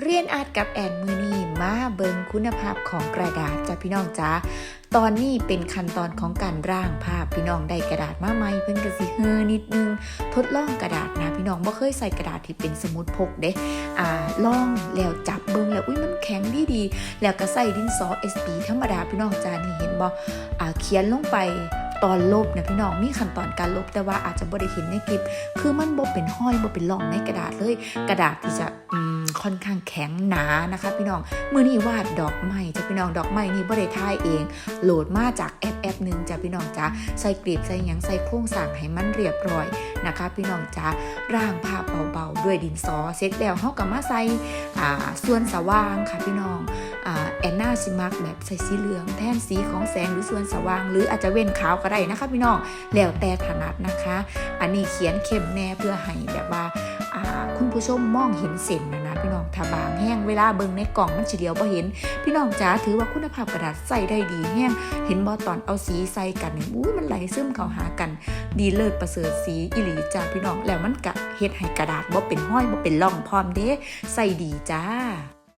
เรียนอาร์ตกับแอนมือนีมาเบิงคุณภาพของกระดาษจ้ะพี่น้องจ้าตอนนี้เป็นขั้นตอนของการร่างภาพพี่น้องได้กระดาษมาใหมเพิ่นก็สิเฮอนิดนึง ทดลองกระดาษนะพี่น้องบ่เคยใส่กระดาษที่เป็นสมุดพกเด้อ่าลองแล้วจับเบิ่งแล้วอุ้ยมันแข็งดีดีแล้วก็ใส่ดินสอ SB ธรรมดาพี่น้องจ้านี่เห็นบ่อ่าเขียนลงไป ตอนลบนะพี่น้องมีขั้นตอนการลบแต่ว่าอาจจะบ่ได้เห็นในคลิป คือมันบ่เป็นห้อยบ่เป็นร่องในกระดาษเลย กระดาษที่จะค่อนข้างแข็งหนานะคะ พี่น้องมือนี้วาดดอกไม้จ้ะพี่น้องดอกไม้นี่บ่ได้ถ่ายเอง โหลดมาจากแอปแอปหนึ่งจ้ะพี่น้องจ้าใส่กรีบใส่หยังใส่โครงสร้างให้มันเรียบร้อยนะคะ พี่น้องจ้าร่างภาพเบาๆ ด้วยดินสอเสร็จแล้วเฮาก็มาใส่ส่วนสว่างค่ะพี่น้องอแอน นาซิมักแบบใส่สีเหลืองแทนสีของแสงหรือส่วนสว่าง หรืออาจจะเว้นขาวก็ได้นะคะพี่น้องแล้วแต่ถนัดนะคะ อันนี้เขียนเข้มแน่เพื่อให้แบบว่าคุณผู้ชมมองเห็นเส้นนะนะพี่น้องถ้าบางแห้งเวลาเบิ่งในกล่องมันเดียวบ่เห็น พี่น้องจ๋าถือว่าคุณภาพกระดาษใส่ได้ดีแห้งเห็นบ่ตอนเอาสีใส่กันนี่อุ้ยมันไหลซึมเข้าหากัน ดีเลิศประเสริฐสีอิหลีจ้าพี่น้องแล้วมันกะเฮ็ดให้กระดาษบ่เป็นห้อยบ่เป็นร่องพร้อมเด้ใส่ดีจ้า